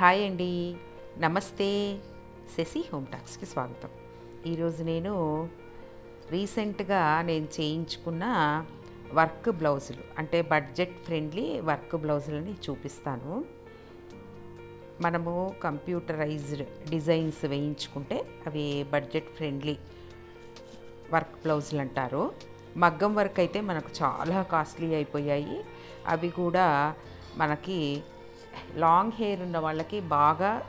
Hi అండి. నమస్తే. Shashi home టాక్స్కి స్వాగతం. ఈరోజు నేను రీసెంట్గా నేను చేయించుకున్న వర్క్ బ్లౌజులు అంటే బడ్జెట్ ఫ్రెండ్లీ వర్క్ బ్లౌజులని చూపిస్తాను. మనము కంప్యూటరైజ్డ్ డిజైన్స్ వేయించుకుంటే అవి బడ్జెట్ ఫ్రెండ్లీ వర్క్ బ్లౌజులు అంటారు. మగ్గం వర్క్ అయితే మనకు చాలా కాస్ట్లీ అయిపోయాయి. అవి కూడా మనకి లాంగ్ హెయిర్ ఉన్న వాళ్ళకి బాగా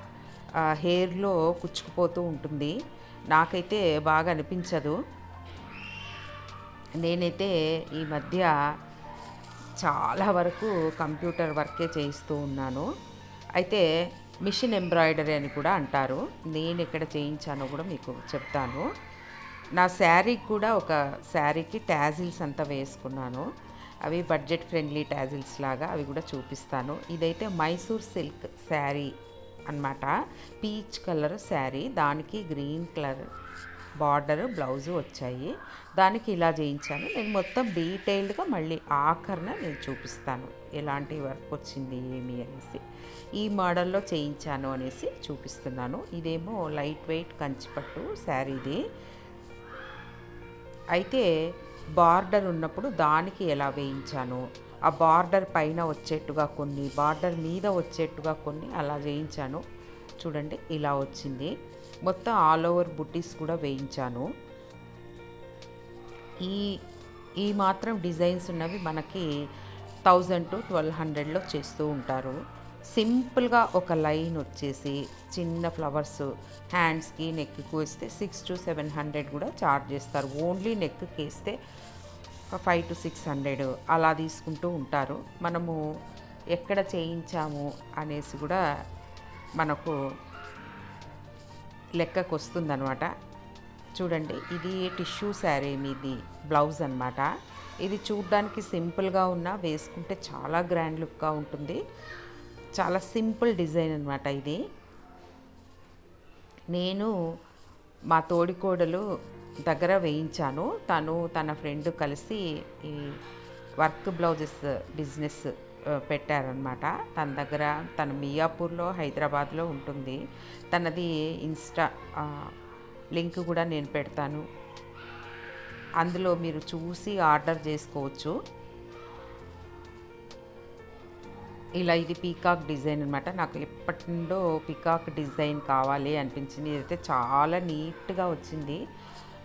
హెయిర్లో కుచ్చుకుపోతూ ఉంటుంది. నాకైతే బాగా అనిపించదు. నేనైతే ఈ మధ్య చాలా వరకు కంప్యూటర్ వర్కే చేయిస్తూ ఉన్నాను. అయితే మిషన్ ఎంబ్రాయిడరీ అని కూడా అంటారు. నేను ఎక్కడ చేయించానో కూడా మీకు చెప్తాను. నా శారీకి కూడా ఒక శారీకి ట్యాజిల్స్ అంతా వేసుకున్నాను. అవి బడ్జెట్ ఫ్రెండ్లీ టాజిల్స్ లాగా అవి కూడా చూపిస్తాను. ఇదైతే మైసూర్ సిల్క్ శారీ అన్నమాట. Peach colour sari. దానికి గ్రీన్ కలర్ బార్డర్ బ్లౌజు వచ్చాయి. దానికి ఇలా చేయించాను. నేను మొత్తం డీటెయిల్డ్గా మళ్ళీ ఆఖరణ నేను చూపిస్తాను. ఎలాంటి వర్క్ వచ్చింది ఏమి అనేసి. ఈ మోడల్లో చేయించాను అనేసి చూపిస్తున్నాను. ఇదేమో లైట్ వెయిట్ కంచిపట్టు శారీది. అయితే బార్డర్ ఉన్నప్పుడు దానికి ఎలా వేయించాను ఆ బార్డర్ పైన వచ్చేట్టుగా కొన్ని బార్డర్ మీద వచ్చేట్టుగా కొన్ని అలా వేయించాను. చూడండి ఇలా వచ్చింది. మొత్తం ఆల్ ఓవర్ బుట్టీస్ కూడా వేయించాను. ఈ ఈ మాత్రం డిజైన్స్ ఉన్నవి మనకి థౌజండ్ టు ట్వెల్వ్ హండ్రెడ్లో చేస్తూ ఉంటారు. సింపుల్గా ఒక లైన్ వచ్చేసి చిన్న ఫ్లవర్స్ హ్యాండ్స్కి నెక్కి వేస్తే సిక్స్ టు సెవెన్ హండ్రెడ్ కూడా చార్జ్ చేస్తారు. ఓన్లీ నెక్కి వేస్తే ఫైవ్ టు సిక్స్ హండ్రెడ్ అలా తీసుకుంటూ ఉంటారు. మనము ఎక్కడ చేయించాము అనేసి కూడా మనకు లెక్కకు వస్తుందనమాట చూడండి ఇది టిష్యూ శారీ మీది బ్లౌజ్ అనమాట ఇది చూడ్డానికి సింపుల్గా ఉన్నా వేసుకుంటే చాలా గ్రాండ్ లుక్గా ఉంటుంది. చాలా సింపుల్ డిజైన్ అనమాట ఇది. నేను మా తోడికోడలు దగ్గర వేయించాను. తను తన ఫ్రెండ్ కలిసి ఈ వర్క్ బ్లౌజెస్ బిజినెస్ పెట్టారనమాట తన దగ్గర తన మియాపూర్లో హైదరాబాద్లో ఉంటుంది. తనది ఇన్స్టా లింక్ కూడా నేను పెడతాను. అందులో మీరు చూసి ఆర్డర్ చేసుకోవచ్చు. ఇలా ఇది పీకాక్ డిజైన్ అనమాట నాకు ఎప్పటి నుండో పీకాక్ డిజైన్ కావాలి అనిపించింది. ఇదైతే చాలా నీట్గా వచ్చింది.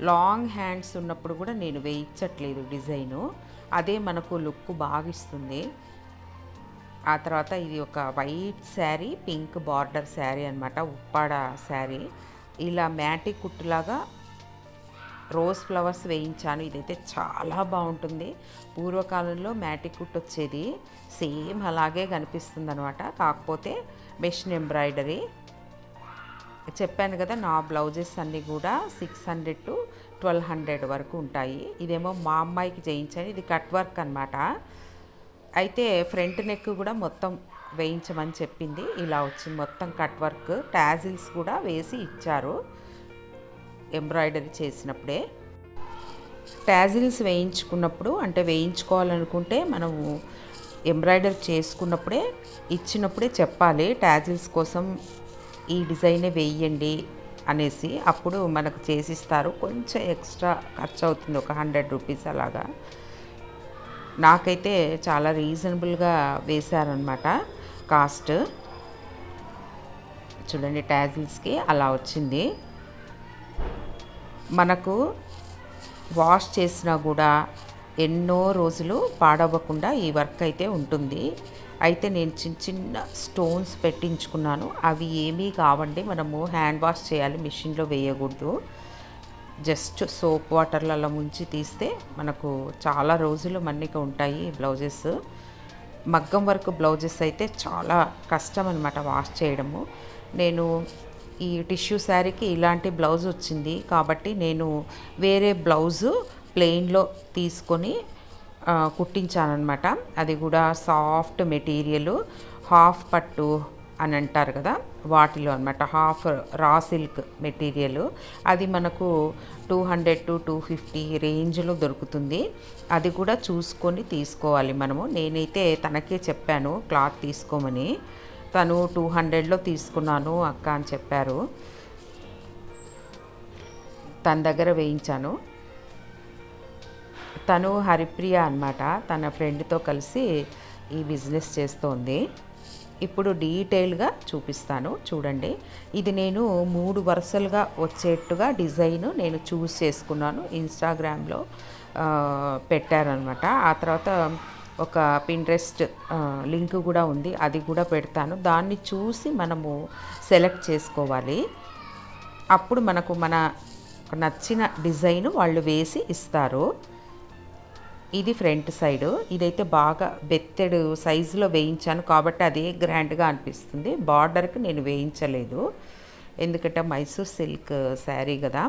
లాంగ్ హ్యాండ్స్ ఉన్నప్పుడు కూడా నేను వేయించట్లేదు డిజైను. అదే మనకు లుక్ బాగా ఇస్తుంది. ఆ తర్వాత ఇది ఒక white sari pink border sari అనమాట ఉప్పాడ శారీ. ఇలా మ్యాటి కుట్టులాగా రోజ్ ఫ్లవర్స్ వేయించాను. ఇదైతే చాలా బాగుంటుంది. పూర్వకాలంలో మ్యాటిక్ కుట్ వచ్చేది. సేమ్ అలాగే కనిపిస్తుంది అనమాట కాకపోతే మెషిన్ ఎంబ్రాయిడరీ. చెప్పాను కదా నా బ్లౌజెస్ అన్నీ కూడా six hundred to twelve hundred వరకు ఉంటాయి. ఇదేమో మా అమ్మాయికి చేయించాను. ఇది కట్ వర్క్ అనమాట అయితే ఫ్రంట్ నెక్ కూడా మొత్తం వేయించమని చెప్పింది. ఇలా వచ్చింది. మొత్తం కట్ వర్క్. టాజిల్స్ కూడా వేసి ఇచ్చారు. ఎంబ్రాయిడరీ చేసినప్పుడే టాజిల్స్ వేయించుకున్నప్పుడు అంటే వేయించుకోవాలనుకుంటే మనము ఎంబ్రాయిడరీ చేసుకున్నప్పుడే ఇచ్చినప్పుడే చెప్పాలి టాజిల్స్ కోసం ఈ డిజైనే వేయండి అనేసి. అప్పుడు మనకు చేసిస్తారు. కొంచెం ఎక్స్ట్రా ఖర్చు అవుతుంది ఒక హండ్రెడ్ రూపీస్ అలాగా. నాకైతే చాలా రీజనబుల్గా వేశారనమాట కాస్ట్. చూడండి టాజిల్స్కి అలా వచ్చింది. మనకు వాష్ చేసినా కూడా ఎన్నో రోజులు పాడవ్వకుండా ఈ వర్క్ అయితే ఉంటుంది. అయితే నేను చిన్న చిన్న స్టోన్స్ పెట్టించుకున్నాను. అవి ఏమీ కావండి. మనము హ్యాండ్ వాష్ చేయాలి మిషన్లో వేయకూడదు. జస్ట్ సోప్ వాటర్లలో ముంచి తీస్తే మనకు చాలా రోజులు మన్నిక ఉంటాయి బ్లౌజెస్. మగ్గం వర్క్ బ్లౌజెస్ అయితే చాలా కష్టం అనమాట వాష్ చేయడము. నేను ఈ టిష్యూ శారీకి ఇలాంటి బ్లౌజ్ వచ్చింది. కాబట్టి నేను వేరే బ్లౌజు ప్లెయిన్లో తీసుకొని కుట్టించానమాట అది కూడా సాఫ్ట్ మెటీరియల్ హాఫ్ పట్టు అని అంటారు కదా వాటిలో అనమాట హాఫ్ రా సిల్క్ మెటీరియల్. అది మనకు two hundred to two fifty రేంజ్లో దొరుకుతుంది. అది కూడా చూసుకొని తీసుకోవాలి మనము. నేనైతే తనకే చెప్పాను క్లాత్ తీసుకోమని. తను టూ హండ్రెడ్లో తీసుకున్నాను అక్క అని చెప్పారు. తన దగ్గర వేయించాను. తను హరిప్రియ అన్నమాట. తన ఫ్రెండ్తో కలిసి ఈ బిజినెస్ చేస్తోంది. ఇప్పుడు డీటెయిల్గా చూపిస్తాను. చూడండి. ఇది నేను మూడు వరుసలుగా వచ్చేట్టుగా డిజైన్ నేను చూస్ చేసుకున్నాను. ఇన్స్టాగ్రామ్లో పెట్టారనమాట ఆ తర్వాత ఒక పింట్రెస్ట్ లింక్ కూడా ఉంది. అది కూడా పెడతాను. దాన్ని చూసి మనము సెలెక్ట్ చేసుకోవాలి. అప్పుడు మనకు మన నచ్చిన డిజైన్ వాళ్ళు వేసి ఇస్తారు. ఇది ఫ్రంట్ సైడ్. ఇదైతే బాగా బెత్తెడు సైజులో వేయించాను. కాబట్టి అదే గ్రాండ్గా అనిపిస్తుంది. బార్డర్కి నేను వేయించలేదు. ఎందుకంటే మైసూర్ సిల్క్ శారీ కదా.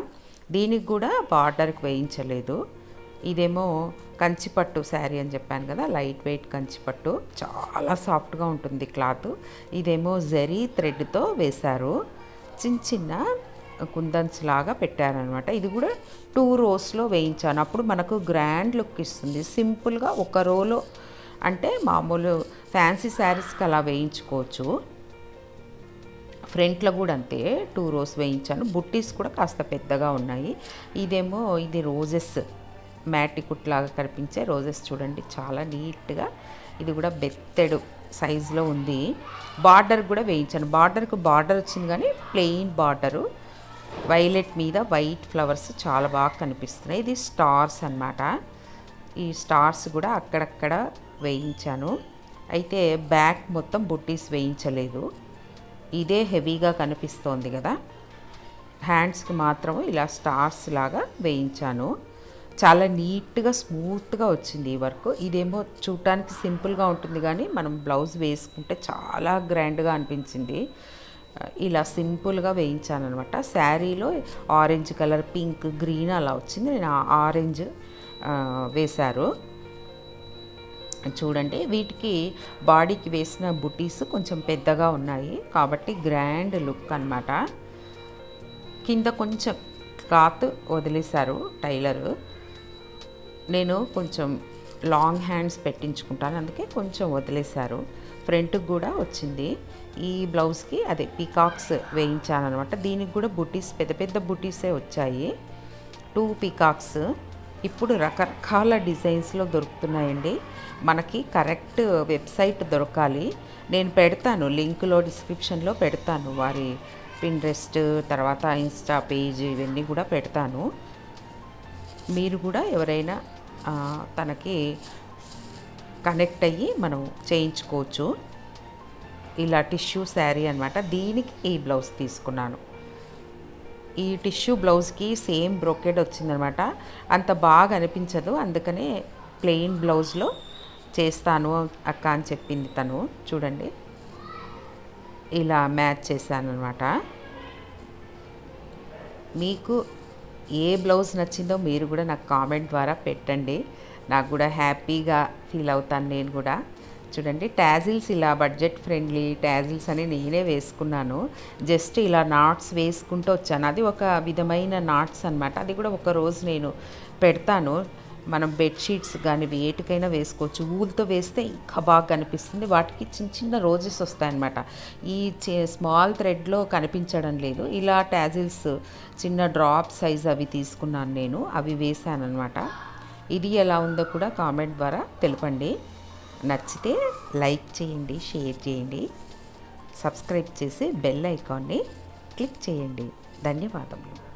దీనికి కూడా బార్డర్కి వేయించలేదు. ఇదేమో కంచిపట్టు శారీ అని చెప్పాను కదా లైట్ వెయిట్ కంచిపట్టు. చాలా సాఫ్ట్గా ఉంటుంది క్లాత్. ఇదేమో జరీ థ్రెడ్తో వేశారు. చిన్న చిన్న కుందన్స్ లాగా పెట్టారనమాట. ఇది కూడా టూ రోస్లో వేయించాను. అప్పుడు మనకు గ్రాండ్ లుక్ ఇస్తుంది. సింపుల్గా ఒక రోలో అంటే మామూలు ఫ్యాన్సీ శారీస్కి అలా వేయించుకోవచ్చు. ఫ్రంట్లో కూడా అంతే టూ రోస్ వేయించాను. బుట్టీస్ కూడా కాస్త పెద్దగా ఉన్నాయి. ఇదేమో ఇది రోజెస్. మ్యాటి లాగా కనిపించే రోజెస్ చూడండి. చాలా నీట్గా ఇది కూడా బెత్తెడు సైజులో ఉంది. బార్డర్ కూడా వేయించాను. బార్డర్కి బార్డర్ వచ్చింది కానీ ప్లెయిన్ బార్డరు. వైలెట్ మీద వైట్ ఫ్లవర్స్ చాలా బాగా కనిపిస్తున్నాయి. ఇది స్టార్స్ అన్నమాట. ఈ స్టార్స్ కూడా అక్కడక్కడ వేయించాను. అయితే బ్యాక్ మొత్తం బుట్టీస్ వేయించలేదు. ఇదే హెవీగా కనిపిస్తోంది కదా. హ్యాండ్స్కి మాత్రం ఇలా స్టార్స్ లాగా వేయించాను. చాలా నీట్గా స్మూత్గా వచ్చింది ఈ వర్క్. ఇదేమో చూడటానికి సింపుల్గా ఉంటుంది కానీ మనం బ్లౌజ్ వేసుకుంటే చాలా గ్రాండ్గా అనిపించింది. ఇలా సింపుల్గా వేయించాను అనమాట శారీలో ఆరెంజ్ కలర్ పింక్ గ్రీన్ అలా వచ్చింది. నేను ఆరెంజ్ వేశారు. చూడండి వీటికి బాడీకి వేసిన బుటీస్ కొంచెం పెద్దగా ఉన్నాయి. కాబట్టి గ్రాండ్ లుక్ అన్నమాట. కింద కొంచెం క్లాత్ వదిలేశారు టైలరు. నేను కొంచెం లాంగ్ హ్యాండ్స్ పెట్టించుకుంటాను. అందుకే కొంచెం వదిలేశారు. ఫ్రంట్కి కూడా వచ్చింది. ఈ బ్లౌజ్కి అదే పీకాక్స్ వేయించాను అనమాట దీనికి కూడా బుటీస్ పెద్ద పెద్ద బుటీసే వచ్చాయి. టూ పీకాక్స్ ఇప్పుడు రకరకాల డిజైన్స్లో దొరుకుతున్నాయండి. మనకి కరెక్ట్ వెబ్సైట్ దొరకాలి. నేను పెడతాను లింక్లో డిస్క్రిప్షన్లో పెడతాను. వారి పింట్రెస్ట్ తర్వాత ఇన్స్టా పేజ్ ఇవన్నీ కూడా పెడతాను. మీరు కూడా ఎవరైనా తనకి కనెక్ట్ అయ్యి మనం చేయించుకోవచ్చు. ఇలా టిష్యూ శారీ అనమాట దీనికి ఈ బ్లౌజ్ తీసుకున్నాను. ఈ టిష్యూ బ్లౌజ్కి సేమ్ బ్రోకెడ్ వచ్చిందనమాట అంత బాగా అనిపించదు. అందుకనే ప్లెయిన్ బ్లౌజ్లో చేస్తాను అక్క అని చెప్పింది తను. చూడండి. ఇలా మ్యాచ్ చేశాను అనమాట మీకు ఏ బ్లౌజ్ నచ్చిందో మీరు కూడా నాకు కామెంట్ ద్వారా పెట్టండి. నాకు కూడా హ్యాపీగా ఫీల్ అవుతాను నేను కూడా. చూడండి ట్యాజిల్స్ ఇలా బడ్జెట్ ఫ్రెండ్లీ ట్యాజిల్స్ అని నేనే వేసుకున్నాను. జస్ట్ ఇలా నాట్స్ వేసుకుంటూ వచ్చాను. అది ఒక విధమైన నాట్స్ అన్నమాట. అది కూడా ఒక రోజు నేను పెడతాను. మనం బెడ్షీట్స్ కానీ వేటికైనా వేసుకోవచ్చు. ఊలుతో వేస్తే ఇంకా బాగా కనిపిస్తుంది. వాటికి చిన్న చిన్న రోజెస్ వస్తాయన్నమాట. ఈ స్మాల్ థ్రెడ్లో కనిపించడం లేదు. ఇలా ట్యాజిల్స్ చిన్న డ్రాప్ సైజ్ అవి తీసుకున్నాను నేను. అవి వేసాను అనమాట ఇది ఎలా ఉందో కూడా కామెంట్ ద్వారా తెలపండి. నచ్చితే లైక్ చేయండి షేర్ చేయండి. సబ్స్క్రైబ్ చేసి బెల్ ఐకాన్ని క్లిక్ చేయండి. ధన్యవాదములు.